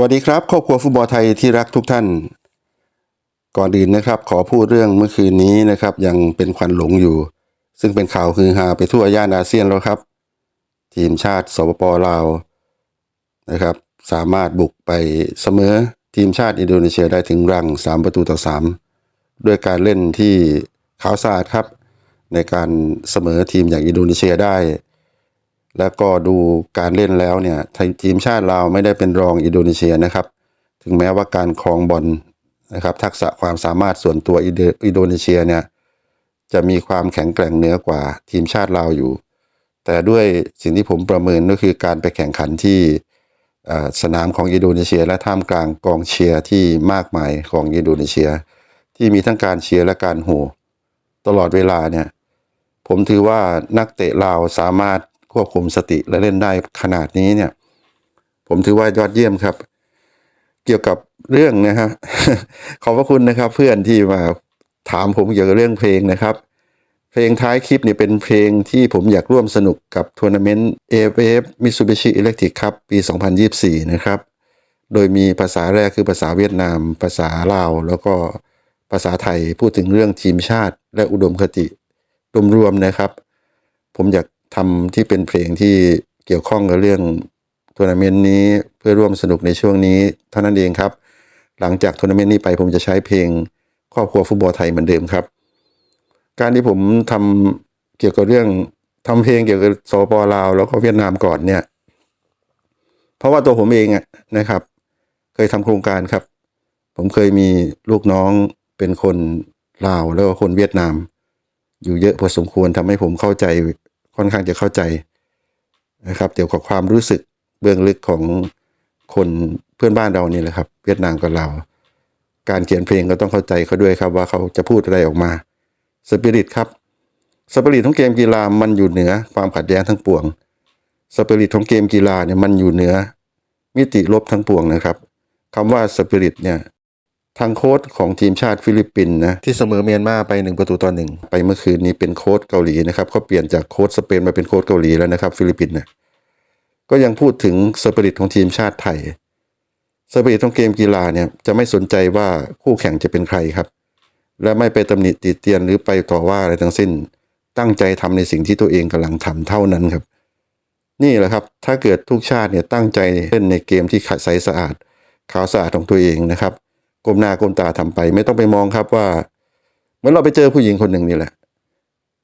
วัสดีครับครอบครัวฟุตบอลไทยที่รักทุกท่าน ก่อนอื่นนะครับ ขอพูดเรื่องเมื่อคืนนี้นะครับ ยังเป็นควันหลงอยู่ ซึ่งเป็นข่าวฮือฮาไปทั่วย่านอาเซียนแล้วครับ ทีมชาติสปปลาวนะครับ สามารถบุกไปเสมอทีมชาติอินโดนีเซียได้ถึงรัง 3 ประตูต่อ 3 ด้วยการเล่นที่ขาวสะอาดครับ ในการเสมอทีมอย่างอินโดนีเซียได้ แล้วก็ดูการเล่นแล้วเนี่ยทีมชาติเราไม่ได้เป็นรองอินโดนีเซียนะครับ ถึงแม้ว่าการครองบอลนะครับ ทักษะความสามารถส่วนตัวอินโดนีเซียเนี่ยจะมีความแข็งแกร่งเหนือกว่าทีมชาติเราอยู่ แต่ด้วยสิ่งที่ผมประเมินก็คือการไปแข่งขันที่สนามของอินโดนีเซีย และท่ามกลางกองเชียร์ที่มากมายของอินโดนีเซีย ที่มีทั้งการเชียร์และการโห่ตลอดเวลาเนี่ยผมถือว่านักเตะลาวสามารถ ควบคุมสติและเล่นได้ขนาดนี้เนี่ย ผมถือว่ายอดเยี่ยมครับ เกี่ยวกับเรื่องนะครับขอบพระคุณนะครับ เพื่อนที่มาถามผมเกี่ยวกับเรื่องเพลงนะครับ เพลงท้ายคลิปนี่เป็นเพลงที่ผมอยากร่วมสนุกกับทัวร์นาเมนต์ AFF Mitsubishi Electric Cup ปี 2024 นะครับ โดยมีภาษาแรกคือภาษาเวียดนาม ภาษาลาว แล้วก็ภาษาไทยพูดถึงเรื่องทีมชาติ และอุดมคติรวมๆนะครับ ผมอยาก ทำที่เป็นเพลงที่เกี่ยวข้องกับเรื่องทัวร์นาเมนต์นี้เพื่อร่วมสนุกในช่วงนี้เท่านั้นเองครับ หลังจากทัวร์นาเมนต์นี้ไปผมจะใช้เพลงครอบครัวฟุตบอลไทยเหมือนเดิมครับ การที่ผมทำเกี่ยวกับเรื่องทำเพลงเกี่ยวกับสปลาว แล้วก็เวียดนามก่อนเนี่ย เพราะว่าตัวผมเองอะนะครับ เคยทำโครงการครับ ผมเคยมีลูกน้องเป็นคนลาวแล้วก็คนเวียดนาม อยู่เยอะพอสมควรทำให้ผมเข้าใจ ค่อนข้างจะเข้าใจนะครับเกี่ยวกับความรู้สึกเบื้องลึกของคนเพื่อนบ้านเรานี่แหละครับ เวียดนามกับเรา การเขียนเพลงก็ต้องเข้าใจเขาด้วยครับว่าเขาจะพูดอะไรออกมาสปิริตครับสปิริตของเกมกีฬามันอยู่เหนือความขัดแย้งทั้งปวงสปิริตของเกมกีฬาเนี่ยมันอยู่เหนือมิติลบทั้งปวงนะครับคำว่าสปิริตเนี่ย ทางโค้ชของทีมชาติฟิลิปปินส์นะที่เสมอเมียนมาไปหนึ่งประตูต่อหนึ่งไปเมื่อคืนนี้เป็นโค้ชเกาหลีนะครับเขาเปลี่ยนจากโค้ชสเปนมาเป็นโค้ชเกาหลีแล้วนะครับฟิลิปปินส์นะก็ยังพูดถึงสปิริตของทีมชาติไทยสปิริตของเกมกีฬาเนี่ยจะไม่สนใจว่าคู่แข่งจะเป็นใครครับ และไม่ไปตำหนิติเตียนหรือไปต่อว่าอะไรทั้งสิ้น ตั้งใจทำในสิ่งที่ตัวเองกำลังทำเท่านั้นครับ นี่แหละครับถ้าเกิดทุกชาติเนี่ยตั้งใจเล่นในเกมที่ขัดใสสะอาดขาวสะอาดของตัวเองนะครับ ก้มหน้าก้มตาทำไป ไม่ต้องไปมองครับว่าเหมือนเราไปเจอผู้หญิงคนหนึ่งนี่แหละ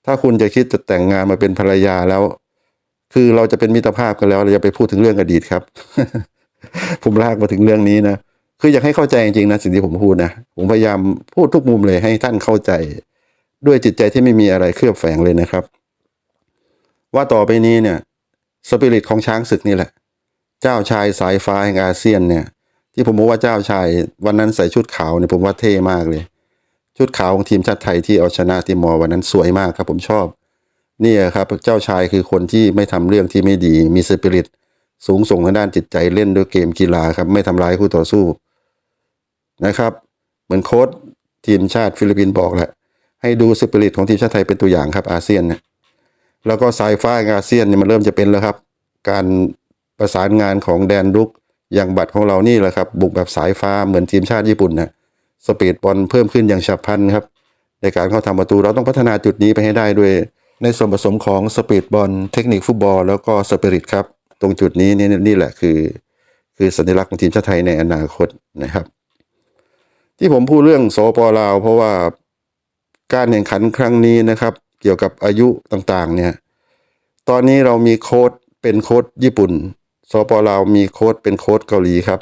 ถ้าคุณจะคิดจะแต่งงานมาเป็นภรรยาแล้ว คือเราจะเป็นมิตรภาพกันแล้วเราจะไปพูดถึงเรื่องอดีตครับ ผมลากมาถึงเรื่องนี้นะคืออยากให้เข้าใจจริงๆนะสิ่งที่ผมพูดนะผมพยายามพูดทุกมุมเลยให้ท่านเข้าใจ ด้วยจิตใจที่ไม่มีอะไรเคลือบแฝงเลยนะครับ ว่าต่อไปนี้เนี่ยสปิริตของช้างศึกนี่แหละ เจ้าชายสายฟ้าแห่งอาเซียนเนี่ย ที่ผมบอกว่าเจ้าชาย วันนั้นใส่ชุดขาวเนี่ยผมว่าเท่มากเลย ชุดขาวของทีมชาติไทยที่เอาชนะติมอร์วันนั้นสวยมากครับผมชอบนี่ครับเจ้าชายคือคนที่ไม่ทำเรื่องที่ไม่ดีมีสปิริตสูงส่งทางด้านจิตใจเล่นด้วยเกมกีฬาครับไม่ทำร้ายคู่ต่อสู้นะครับ เหมือนโค้ชทีมชาติฟิลิปปินส์บอกแหละ ให้ดูสปิริตของทีมชาติไทยเป็นตัวอย่างครับอาเซียนเนี่ยแล้วก็สายฟ้าอาเซียนเนี่ยมันเริ่มจะเป็นแล้วครับ การประสานงานของแดนรุก อย่างบัตรของเรานี่แหละครับ บุกแบบสายฟ้าเหมือนทีมชาติญี่ปุ่นนะสปีดบอลเพิ่มขึ้นอย่างฉับพลันครับ ในการเข้าทำประตูเราต้องพัฒนาจุดนี้ไปให้ได้ด้วย ในส่วนผสมของสปีดบอลเทคนิคฟุตบอล แล้วก็สปิริตครับ ตรงจุดนี้นี่นี่แหละคือ คือสัญลักษณ์ของทีมชาติไทยในอนาคตนะครับ ที่ผมพูดเรื่องสปลาว เพราะว่าการแข่งขันครั้งนี้นะครับ เกี่ยวกับอายุต่างๆเนี่ยตอนนี้เรามีโค้ดเป็นโค้ดญี่ปุ่น สปลาวมีโค้ดเป็นโค้ดเกาหลีครับ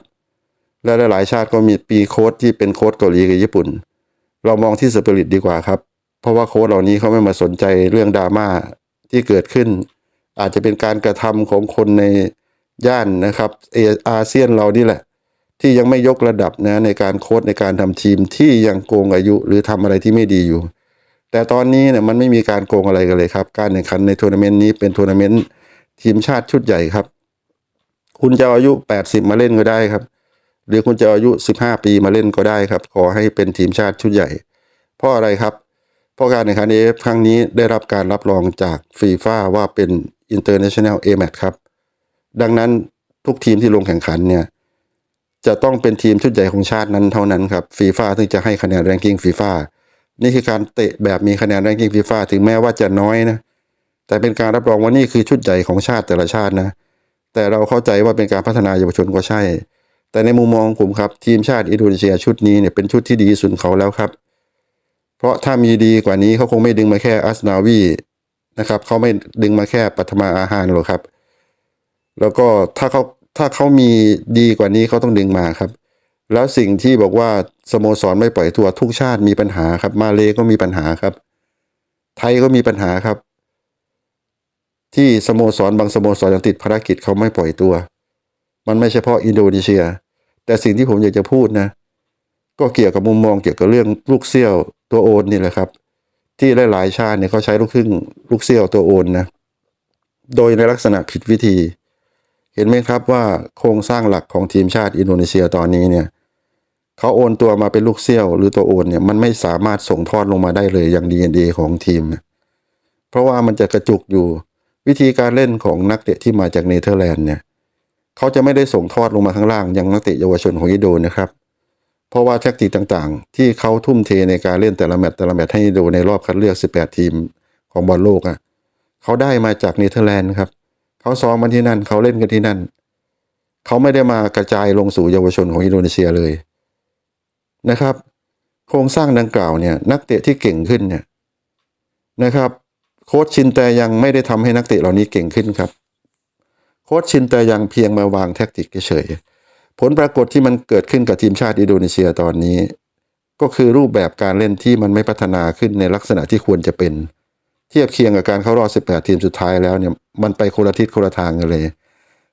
และหลายๆชาติก็มีปีโค้ดที่เป็นโค้ดเกาหลีกับญี่ปุ่น เรามองที่สปิริตดีกว่าครับ เพราะว่าโค้ดเหล่านี้เขาไม่มาสนใจเรื่องดราม่าที่เกิดขึ้น อาจจะเป็นการกระทำของคนในย่านนะครับเออาเซียนเรานี่แหละ ที่ยังไม่ยกระดับนะในการโค้ดในการทำทีมที่ยังโกงอายุหรือทำอะไรที่ไม่ดีอยู่ แต่ตอนนี้เนี่ยมันไม่มีการโกงอะไรกันเลยครับ การแข่งขันในทัวร์นาเมนต์นี้เป็นทัวร์นาเมนต์ทีมชาติชุดใหญ่ครับ คุณจะอายุ 80 มาเล่นก็ได้ครับ หรือคุณจะอาอายุ 15 ปีมาเล่นก็ได้ครับ ขอให้เป็นทีมชาติชุดใหญ่ เพราะอะไรครับ เพราะการแข่งขันเอฟครั้งนี้ได้รับการรับรองจากฟีฟ่าว่าเป็น International A Match ครับ ดังนั้นทุกทีมที่ลงแข่งขันเนี่ยจะต้องเป็นทีมชุดใหญ่ของชาตินั้นเท่านั้นครับฟีฟ่าถึงจะให้คะแนนแรงกิ้งฟีฟ่านี่คือการเตะแบบมีคะแนนแรงกิ้งฟีฟ่าถึงแม้ว่าจะน้อยนะแต่เป็นการรับรองว่านี่คือชุดใหญ่ของชาติแต่ละชาตินะ แต่เราเข้าใจว่าเป็นการพัฒนาเยาวชนก็ใช่ แต่ในมุมมองผมครับทีมชาติอินโดนีเซียชุดนี้เนี่ยเป็นชุดที่ดีสุดเขาแล้วครับ เพราะถ้ามีดีกว่านี้เขาคงไม่ดึงมาแค่อัสนาวีนะครับเขาไม่ดึงมาแค่ปัทมาอาหารหรอกครับ แล้วก็ถ้าเขาถ้าเขามีดีกว่านี้เขาต้องดึงมาครับ แล้วสิ่งที่บอกว่าสโมสรไม่ปล่อยตัวทุกชาติมีปัญหาครับ มาเลก็มีปัญหาครับ ไทยก็มีปัญหาครับ ที่สโมสรบางสโมสรยังติดภารกิจเขาไม่ปล่อยตัว มันไม่เฉพาะอินโดนีเซีย แต่สิ่งที่ผมอยากจะพูดนะ ก็เกี่ยวกับมุมมองเกี่ยวกับเรื่องลูกเซี่ยวตัวโอนนี่แหละครับ ที่หลายๆชาติเนี่ยเขาใช้ลูกครึ่งลูกเซี่ยวตัวโอนนะโดยในลักษณะผิดวิธี เห็นไหมครับว่าโครงสร้างหลักของทีมชาติอินโดนีเซียตอนนี้เนี่ยเขาโอนตัวมาเป็นลูกเซี่ยว หรือตัวโอนเนี่ยมันไม่สามารถส่งทอดลงมาได้เลยอย่างดีเอของทีม เพราะว่ามันจะกระจุกอยู่ วิธีการเล่นของนักเตะที่มาจากเนเธอร์แลนด์เนี่ยเขาจะไม่ได้ส่งทอดลงมาข้างล่างยังนักเตะเยาวชนของอินโดนะครับ เพราะว่าแทคติกต่างๆ ที่เขาทุ่มเทในการเล่นแต่ละแมตช์แต่ละแมตช์ให้อินโดในรอบคัดเลือก 18 ทีมของบอลโลกอะเขาได้มาจากเนเธอร์แลนด์ครับเขาซ้อมมาที่นั่นเขาเล่นกันที่นั่นเขาไม่ได้มากระจายลงสู่เยาวชนของอินโดนีเซียเลยนะครับ โครงสร้างดังกล่าวเนี่ยนักเตะที่เก่งขึ้นเนี่ยนะครับ โค้ชชินแต่ยังไม่ได้ทำให้นักเตะเหล่านี้เก่งขึ้นครับ โค้ชชินแต่ยังเพียงมาวางแทคติกเฉยผลปรากฏที่มันเกิดขึ้นกับทีมชาติอินโดนีเซียตอนนี้ ก็คือรูปแบบการเล่นที่มันไม่พัฒนาขึ้นในลักษณะที่ควรจะเป็น เทียบเคียงกับการเข้ารอบ 18 ทีมสุดท้ายแล้วเนี่ยมันไปคนละทิศคนละทางกันเลย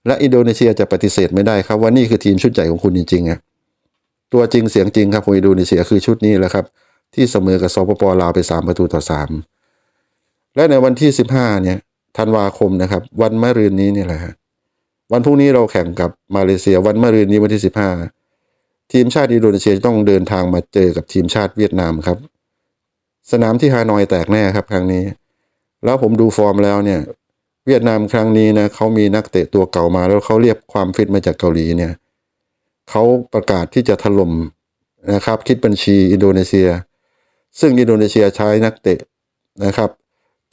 และอินโดนีเซียจะปฏิเสธไม่ได้ครับว่านี่คือทีมชุดใหญ่ของคุณจริงๆอะตัวจริงเสียงจริงครับของอินโดนีเซียคือชุดนี้แหละครับ ที่เสมอกับสปปลาวไป 3 ประตูต่อ 3 และในวันที่ 15 เนี่ยธันวาคมนะครับ วันมะรืนนี้นี่แหละฮะวันพรุ่งนี้เราแข่งกับมาเลเซีย วันมะรืนนี้วันที่ 15 ทีมชาติอินโดนีเซียต้องเดินทางมาเจอกับทีมชาติเวียดนามครับ สนามที่ฮานอยแตกแน่ครับครั้งนี้ แล้วผมดูฟอร์มแล้วเนี่ย เวียดนามครั้งนี้นะเขามีนักเตะตัวเก่ามา แล้วเขาเรียกความฟิตมาจากเกาหลีเนี่ยเขาประกาศที่จะถล่มนะครับ คิดบัญชีอินโดนีเซีย ซึ่งอินโดนีเซียใช้นักเตะนะครับ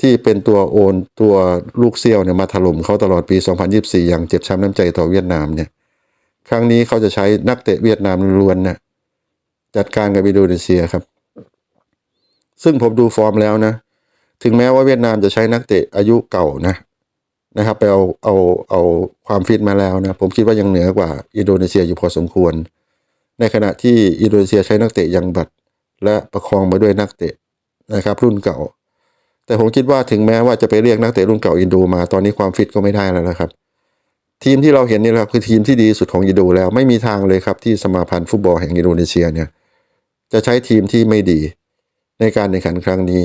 ที่เป็นตัวโอนตัวลูกเซี่ยวเนี่ยมาถล่มเขาตลอดปี 2024 อย่างเจ็บช้ำน้ำใจต่อเวียดนามเนี่ย ครั้งนี้เขาจะใช้นักเตะเวียดนามล้วนนะจัดการกับอินโดนีเซียครับ ซึ่งผมดูฟอร์มแล้วนะ ถึงแม้ว่าเวียดนามจะใช้นักเตะอายุเก่านะนะครับไปเอาเอาเอาความฟิตมาแล้วนะ ผมคิดว่ายังเหนือกว่าอินโดนีเซียอยู่พอสมควร ในขณะที่อินโดนีเซียใช้นักเตะยังบัด และประคองมาด้วยนักเตะนะครับรุ่นเก่า แต่ผมคิดว่าถึงแม้ว่าจะไปเรียกนักเตะรุ่นเก่าอินโดมาตอนนี้ความฟิตก็ไม่ได้แล้วนะครับ ทีมที่เราเห็นนี่แหละคือทีมที่ดีสุดของอินโดแล้วไม่มีทางเลยครับที่สมาพันธ์ฟุตบอลแห่งอินโดนีเซียเนี่ยจะใช้ทีมที่ไม่ดีในการแข่งขันครั้งนี้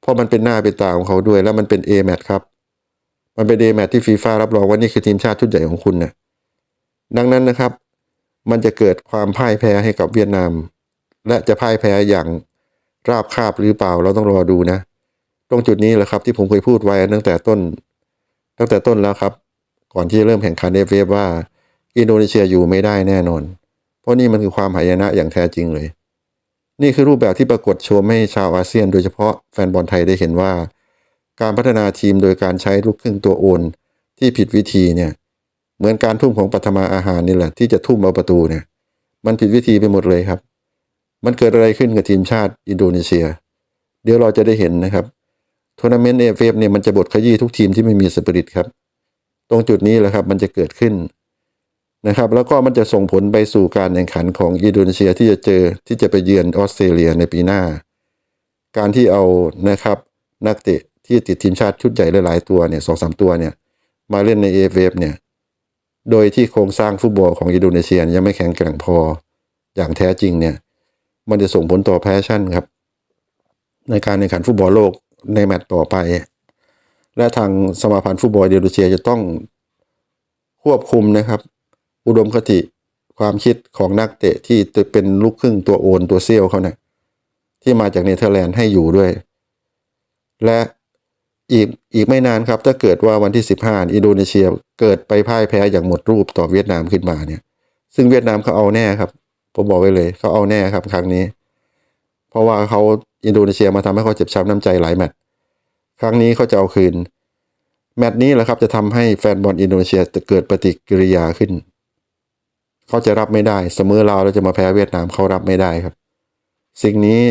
เพราะมันเป็นหน้าเป็นตาของเขาด้วย แล้วมันเป็น A แมตช์ครับ มันเป็น A แมตช์ที่ฟีฟ่ารับรองว่านี่คือทีมชาติชุดใหญ่ของคุณนะดังนั้นนะครับ มันจะเกิดความพ่ายแพ้ให้กับเวียดนาม และจะพ่ายแพ้อย่างราบคาบหรือเปล่าเราต้องรอดูนะ ตรงจุดนี้แหละครับที่ผมเคยพูดไว้ตั้งแต่ต้น ตั้งแต่ต้นแล้วครับ ก่อนที่จะเริ่มแข่งขันเอฟเอฟว่าอินโดนีเซียอยู่ไม่ได้แน่นอน เพราะนี่มันคือความหายนะอย่างแท้จริงเลย นี่คือรูปแบบที่ปรากฏโชว์ให้ชาวอาเซียน โดยเฉพาะแฟนบอลไทยได้เห็นว่า การพัฒนาทีมโดยการใช้ลูกครึ่งตัวโอน ที่ผิดวิธีเนี่ย เหมือนการทุ่มของปัทมาอาหารนี่แหละที่จะทุ่มเอาประตูเนี่ย มันผิดวิธีไปหมดเลยครับ มันเกิดอะไรขึ้นกับทีมชาติอินโดนีเซีย เดี๋ยวเราจะได้เห็นนะครับ ทัวร์นาเมนต์เอฟเอฟเนี่ยมันจะบดขยี้ทุกทีมที่ไม่มีสปิริตครับ ตรงจุดนี้แหละครับมันจะเกิดขึ้นนะครับ แล้วก็มันจะส่งผลไปสู่การแข่งขันของอินโดนีเซียที่จะเจอที่จะไปเยือนออสเตรเลียในปีหน้า การที่เอานะครับนักเตะที่ติดทีมชาติชุดใหญ่หลายๆตัวเนี่ยสองสามตัวเนี่ยมาเล่นในเอฟเอฟเนี่ยโดยที่โครงสร้างฟุตบอลของอินโดนีเซียยังไม่แข็งแกร่งพออย่างแท้จริงเนี่ย มันจะส่งผลต่อแพชชั่นครับ ในการแข่งขันฟุตบอลโลก ในแมตต์ต่อไป และทางสมาพันธ์ฟุตบอลอินโดนีเซียจะต้องควบคุมนะครับ อุดมคติความคิดของนักเตะที่เป็นลูกครึ่งตัวโอนตัวเซียวเขาเนี่ยที่มาจากเนเธอร์แลนด์ให้อยู่ด้วย และอีกอีกไม่นานครับ ถ้าเกิดว่าวันที่ 15 อินโดนีเซียเกิดไปพ่ายแพ้อย่างหมดรูปต่อเวียดนามขึ้นมาเนี่ย ซึ่งเวียดนามเขาเอาแน่ครับ ผมบอกไว้เลยเขาเอาแน่ครับครั้งนี้ เพราะว่าเขา อินโดนีเซียมาทำให้เขาเจ็บช้ำน้ำใจหลายแมตช์ครั้งนี้เขาจะเอาคืน แมตช์นี้แหละครับจะทำให้แฟนบอลอินโดนีเซียเกิดปฏิกิริยาขึ้น เขาจะรับไม่ได้ เสมอเราแล้วจะมาแพ้เวียดนามเขารับไม่ได้ครับ สิ่งนี้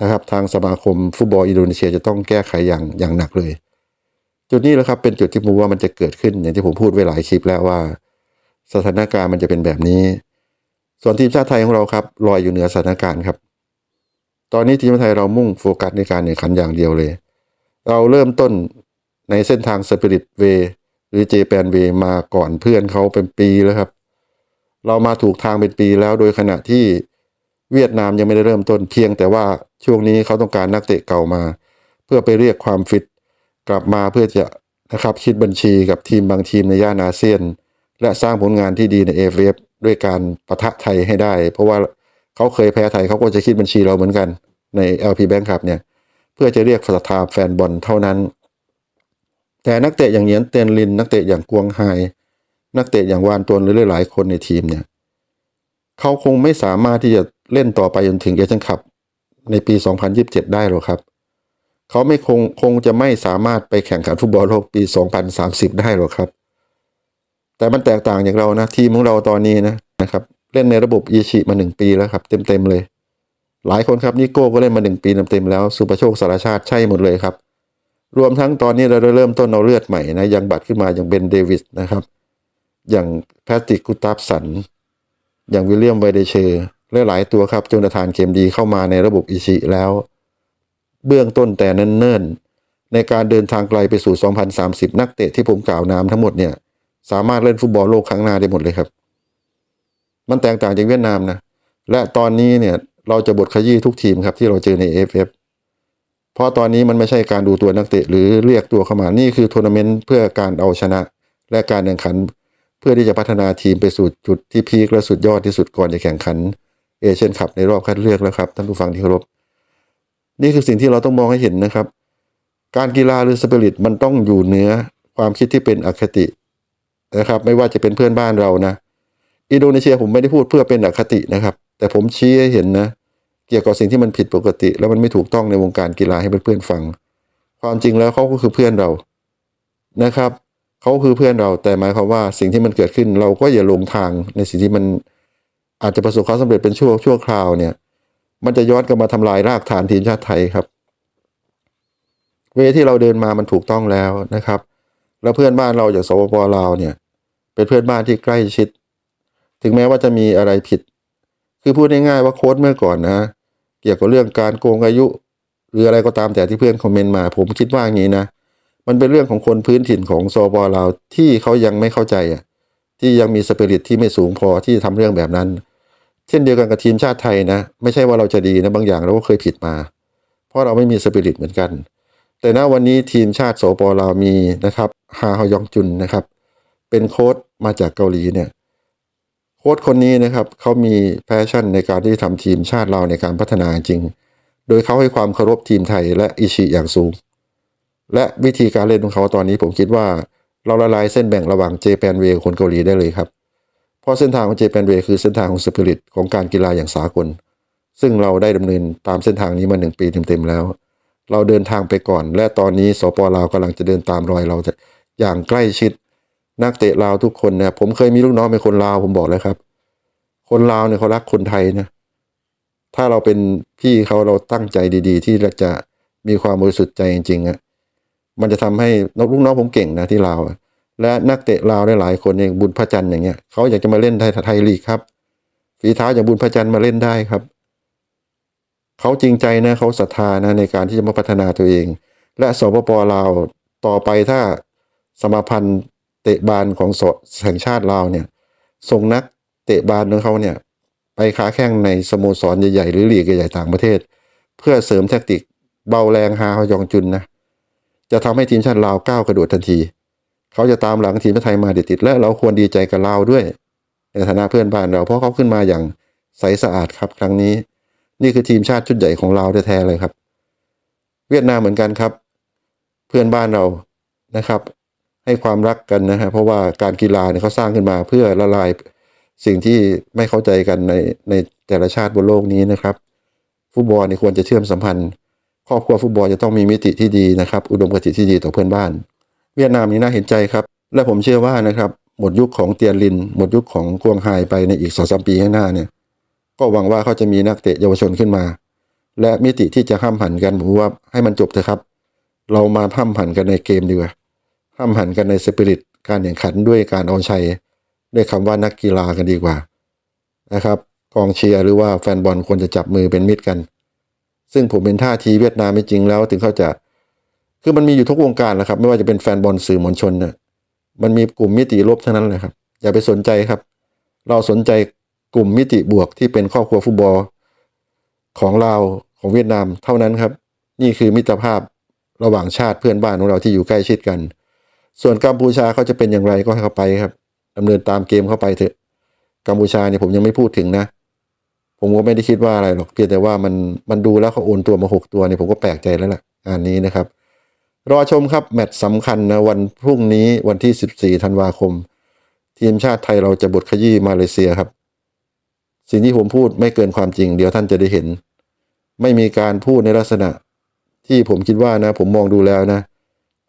นะครับทางสมาคมฟุตบอลอินโดนีเซียจะต้องแก้ไขอย่างอย่างหนักเลย จุดนี้แหละครับเป็นจุดที่ผมว่ามันจะเกิดขึ้นอย่างที่ผมพูดไว้หลายคลิปแล้วว่า สถานการณ์มันจะเป็นแบบนี้ ส่วนทีมชาติไทยของเราครับลอยอยู่เหนือสถานการณ์ครับ ตอนนี้ทีมไทยเรามุ่งโฟกัสในการแข่งขันอย่างเดียวเลย เราเริ่มต้นในเส้นทางสปิริตเวหรือเจแปนเวมาก่อนเพื่อนเขาเป็นปีแล้วครับ เรามาถูกทางเป็นปีแล้วโดยขณะที่เวียดนามยังไม่ได้เริ่มต้นเพียงแต่ว่าช่วงนี้เขาต้องการนักเตะเก่ามา เพื่อไปเรียกความฟิตกลับมาเพื่อจะนะครับคิดบัญชีกับทีมบางทีมในย่านอาเซียน และสร้างผลงานที่ดีในเอฟเด้วยการประทะไทยให้ได้ เพราะว่า เขาเคยแพ้ไทยเขาก็จะคิดบัญชีเราเหมือนกันใน LP Bank ครับเนี่ย เพื่อจะเรียกศรัทธาแฟนบอลเท่านั้น แต่นักเตะอย่างเนียนเตนลิน นักเตะอย่างกวงไฮนักเตะอย่างวานตวนหรือหลายๆคนในทีมเนี่ยเขาคงไม่สามารถที่จะเล่นต่อไปจนถึงเอเชียนคัพในปี 2027 ได้หรอกครับ เขาไม่คงคงจะไม่สามารถไปแข่งขันฟุตบอลโลกปี 2030 ได้หรอกครับ แต่มันแตกต่างจากเรานะทีมของเราตอนนี้นะนะครับ เล่นในระบบอีชิมาหนึ่งปีแล้วครับ เต็มๆเลย หลายคนครับนิโก้ก็เล่นมาหนึ่งปีเต็มๆแล้วสุประโชคสารชาติใช่หมดเลยครับ รวมทั้งตอนนี้เราเริ่มต้นเอาเลือดใหม่นะยังบัตรขึ้นมาอย่างเบนเดวิสนะครับ อย่างแพทริกกุตับสัน อย่างวิลเลียมไวเดเชอร์และหลายตัวครับจนทานเกมดีเข้ามาในระบบอิชิแล้ว เบื้องต้นแต่เนิ่นๆในการเดินทางไกลไปสู่ 2030 นักเตะที่ผมกล่าวนามทั้งหมดเนี่ยสามารถเล่นฟุตบอลโลกครั้งหน้าได้หมดเลยครับ มันแตกต่างจากเวียดนามนะ และตอนนี้เนี่ยเราจะบทขยี้ทุกทีมครับที่เราเจอใน AFF เพราะตอนนี้มันไม่ใช่การดูตัวนักเตะหรือเรียกตัวเข้ามา นี่คือทัวร์นาเมนต์เพื่อการเอาชนะ และการแข่งขัน เพื่อที่จะพัฒนาทีมไปสู่จุดที่พีคและสุดยอดที่สุดก่อนจะแข่งขันเอเชียนคัพในรอบคัดเลือกแล้วครับท่านผู้ฟังที่เคารพ นี่คือสิ่งที่เราต้องมองให้เห็นนะครับ การกีฬาหรือสปิริตมันต้องอยู่เหนือความคิดที่เป็นอคตินะครับ ไม่ว่าจะเป็นเพื่อนบ้านเรานะ อินโดนีเซียผมไม่ได้พูดเพื่อเป็นอคตินะครับ แต่ผมชี้ให้เห็นนะ เกี่ยวกับสิ่งที่มันผิดปกติ แล้วมันไม่ถูกต้องในวงการกีฬาให้เพื่อนๆฟัง ความจริงแล้วเขาก็คือเพื่อนเรานะครับเขาคือเพื่อนเราแต่หมายความว่าสิ่งที่มันเกิดขึ้นเราก็อย่าลงทางในสิ่งที่มันอาจจะประสบความสำเร็จเป็นชั่วชั่วคราวเนี่ย มันจะย้อนกลับมาทำลายรากฐานทีมชาติไทยครับ เวที่เราเดินมามันถูกต้องแล้วนะครับ แล้วเพื่อนบ้านเราอย่างสปปลาวเนี่ย เป็นเพื่อนบ้านที่ใกล้ชิด ถึงแม้ว่าจะมีอะไรผิด คือพูดง่ายๆว่าโค้ดเมื่อก่อนนะ เกี่ยวกับเรื่องการโกงอายุ หรืออะไรก็ตามแต่ที่เพื่อนคอมเมนต์มา ผมคิดว่าอย่างนี้นะ มันเป็นเรื่องของคนพื้นถิ่นของสปปลาที่เขายังไม่เข้าใจอะ ที่ยังมีสปิริตที่ไม่สูงพอที่ทำเรื่องแบบนั้น เช่นเดียวกันกับทีมชาติไทยนะ ไม่ใช่ว่าเราจะดีนะบางอย่างเราก็เคยผิดมา เพราะเราไม่มีสปิริตเหมือนกัน แต่ณวันนี้ทีมชาติโสปลามีนะครับฮาฮยองจุนนะครับ เป็นโค้ดมาจากเกาหลีเนี่ย โค้ชคนนี้นะครับเขามีแพชชั่นในการที่ทำทีมชาติเราในการพัฒนาจริง โดยเขาให้ความเคารพทีมไทยและอิชิอย่างสูง และวิธีการเล่นของเขาตอนนี้ผมคิดว่าเราละลายเส้นแบ่งระหว่างเจแปนเวกับคนเกาหลีได้เลยครับ เพราะเส้นทางของเจแปนเวคือเส้นทางของสปิริตของการกีฬาอย่างสากล ซึ่งเราได้ดำเนินตามเส้นทางนี้มาหนึ่งปีเต็มๆแล้ว เราเดินทางไปก่อน และตอนนี้สปลาวกำลังจะเดินตามรอยเราอย่างใกล้ชิด นักเตะลาวทุกคนเนี่ยผมเคยมีลูกน้องเป็นคนลาวผมบอกแล้วครับ คนลาวเนี่ยเขารักคนไทยนะ ถ้าเราเป็นพี่เขาเราตั้งใจดี ๆ ที่จะมีความบริสุทธิ์ใจจริงๆอะมันจะทำให้นกลูกน้องผมเก่งนะที่ลาวและนักเตะลาวได้หลายคนอย่างบุญพระจันทร์อย่างเงี้ยเขาอยากจะมาเล่นไทยไทยลีกครับฝีเท้าอย่างบุญพระจันทร์มาเล่นได้ครับเขาจริงใจนะเขาศรัทธานะในการที่จะมาพัฒนาตัวเอง และสปปลาวต่อไปถ้าสมาพันธ์ เตะบาลของสแห่งชาติลาวเนี่ยส่งนักเตะบาลของเขาเนี่ยไปค้าแข่งในสโมสรใหญ่ๆหรือลีกใหญ่ๆต่างประเทศ เพื่อเสริมแทคติกเบาแรงฮาฮยองจุนนะจะทำให้ทีมชาติลาวก้าวกระโดดทันที เขาจะตามหลังทีมชาติไทยมาติดๆและเราควรดีใจกับลาวด้วย ในฐานะเพื่อนบ้านเราเพราะเขาขึ้นมาอย่างใสสะอาดครับครั้งนี้ นี่คือทีมชาติชุดใหญ่ของลาวแท้ๆเลยครับ เวียดนามเหมือนกันครับ เพื่อนบ้านเรานะครับ ให้ความรักกันนะฮะเพราะว่าการกีฬาเนี่ยเขาสร้างขึ้นมาเพื่อละลายสิ่งที่ไม่เข้าใจกันในในแต่ละชาติบนโลกนี้นะครับ ฟุตบอลนี่ควรจะเชื่อมสัมพันธ์ ครอบครัวฟุตบอลจะต้องมีมิติที่ดีนะครับ อุดมคติที่ดีต่อเพื่อนบ้าน เวียดนามนี่น่าเห็นใจครับ และผมเชื่อว่านะครับหมดยุคของเตียนลิน หมดยุคของกวงไฮไปในอีกสองสามปีข้างหน้าเนี่ย ก็หวังว่าเขาจะมีนักเตะเยาวชนขึ้นมา และมิติที่จะห้ามหันกันผมว่าให้มันจบเถอะครับ เรามาห้ามหันกันในเกมดีกว่า ห้ามหันกันในสปิริตการแข่งขันด้วยการเอาชัยด้วยคำว่านักกีฬากันดีกว่านะครับกองเชียร์หรือว่าแฟนบอลควรจะจับมือเป็นมิตรกัน ซึ่งผมเป็นท่าทีเวียดนามไม่จริงแล้ว ถึงเขาจะ คือมันมีอยู่ทุกวงการแหละครับ ไม่ว่าจะเป็นแฟนบอลสื่อมวลชนเนี่ยมันมีกลุ่มมิติลบทั้งนั้นเลยครับ อย่าไปสนใจครับ เราสนใจกลุ่มมิติบวกที่เป็นครอบครัวฟุตบอลของเราของเวียดนามเท่านั้นครับ นี่คือมิตรภาพระหว่างชาติเพื่อนบ้านของเราที่อยู่ใกล้ชิดกัน ส่วนกัมพูชาเขาจะเป็นอย่างไรก็ให้เขาไปครับดำเนินตามเกมเข้าไปเถอะ กัมพูชาเนี่ยผมยังไม่พูดถึงนะ ผมก็ไม่ได้คิดว่าอะไรหรอกเพียงแต่ว่ามันมันดูแล้วเขาโอนตัวมาหกตัวเนี่ยผมก็แปลกใจแล้วล่ะงานนี้นะครับ รอชมครับแมตช์สำคัญนะวันพรุ่งนี้วันที่ 14ธันวาคม ทีมชาติไทยเราจะบทขยี้มาเลเซียครับ สิ่งที่ผมพูดไม่เกินความจริง เดี๋ยวท่านจะได้เห็น ไม่มีการพูดในลักษณะ ที่ผมคิดว่านะ ผมมองดูแล้วนะ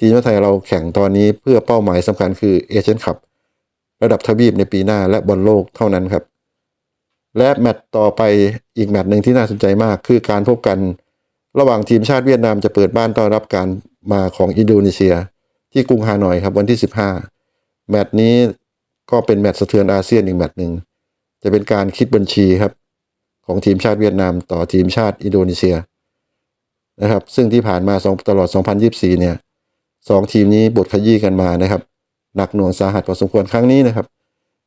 ทีมชาติไทยเราแข่งตอนนี้เพื่อเป้าหมายสำคัญคือเอเชียนคัพระดับทวีปในปีหน้าและบอลโลกเท่านั้นครับ และแมตช์ต่อไปอีกแมตช์หนึ่งที่น่าสนใจมาก คือการพบกัน ระหว่างทีมชาติเวียดนามจะเปิดบ้านต้อนรับการมาของอินโดนีเซีย ที่กรุงฮานอยครับวันที่ 15 แมตช์นี้ก็เป็นแมตช์สะเทือนอาเซียนอีกแมตช์หนึ่งจะเป็นการคิดบัญชีครับของทีมชาติเวียดนามต่อทีมชาติอินโดนีเซียนะครับซึ่งที่ผ่านมาสองตลอด 2024 เนี่ย สองทีมนี้บทขยี้กันมานะครับหนักหน่วงสาหัสพอสมควรครั้งนี้นะครับ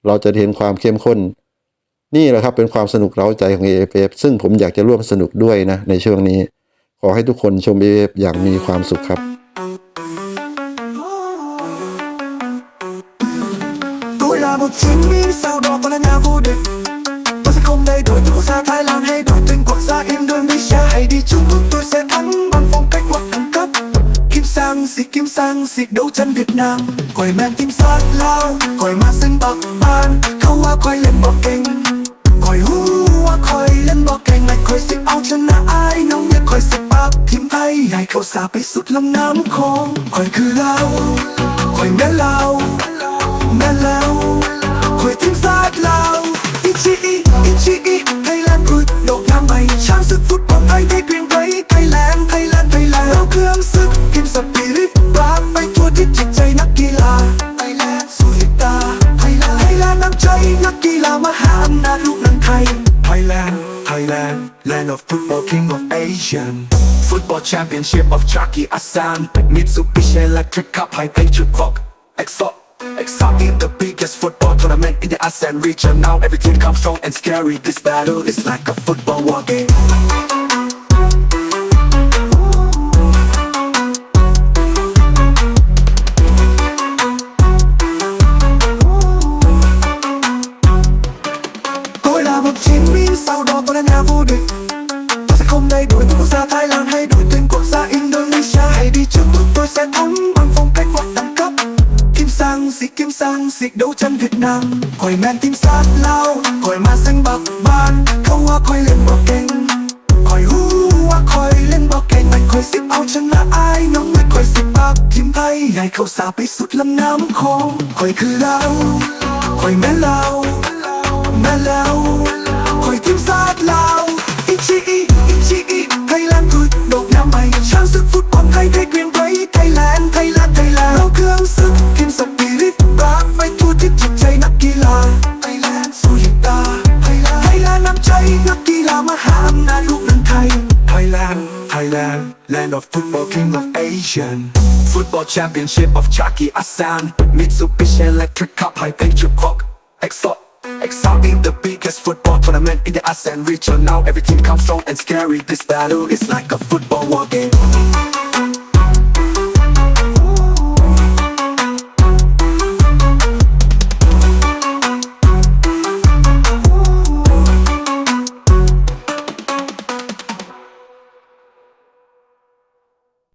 เราจะเห็นความเข้มข้น นี่แหละครับเป็นความสนุกเร้าใจของ AFF ซึ่งผมอยากจะร่วมสนุกด้วยนะในช่วงนี้ ขอให้ทุกคนชม AFF อย่างมีความสุขครับ Tôi là một chiến binh sau đó còn là nhà vô địch Tôi sẽ không thay đổi từ quốc gia Thái Lan hay đổi tên quốc gia Indonesia Hay đi Trung Quốc tôi sang xịt kim sang xịt đấu chân Việt Nam Quay men tim sát lao Quay mà xanh bạc ban Khâu hoa quay lên bọc kênh Quay hu hoa quay lên bọc kênh Này quay xịt áo chân là ai Nóng nhất quay xịt bạc Kim thay Này khâu xa ไปสุดลำน้ำคงคอยคือเราคอ นักกีฬามหาอำนาจลูกหนังไทยไทยแลนด์ไทยแลนด์ land of football king of Asian football championship of Chucky Asan Mitsubishi Electric Cup High Patriot Clock Exalt Exciting the biggest football tournament in the ASEAN region Now every team comes strong and scary This battle is like a football war game sang xịt đấu chân Việt Nam Quay men tim sát lao Quay mà xanh bạc ban Khâu hoa quay lên bọc kênh Quay hu hoa quay lên bọc kênh Mạch quay xịt áo chân là ai น้องไม่ quay xịt bạc Kiếm thay ใหญ่เข้าสาไปสุดลำน้ำคงค นด์น้ำใจนักกีฬามหาอำนาจลูกหนังไทยไทยแลนด์ไทยแลนด์ land of football king of Asian football championship of Chucky Asan Mitsubishi Electric Cup High Patriot Clock Exalt Exciting the biggest football tournament in the ASEAN region Now every team comes strong and scary This battle is like a football war game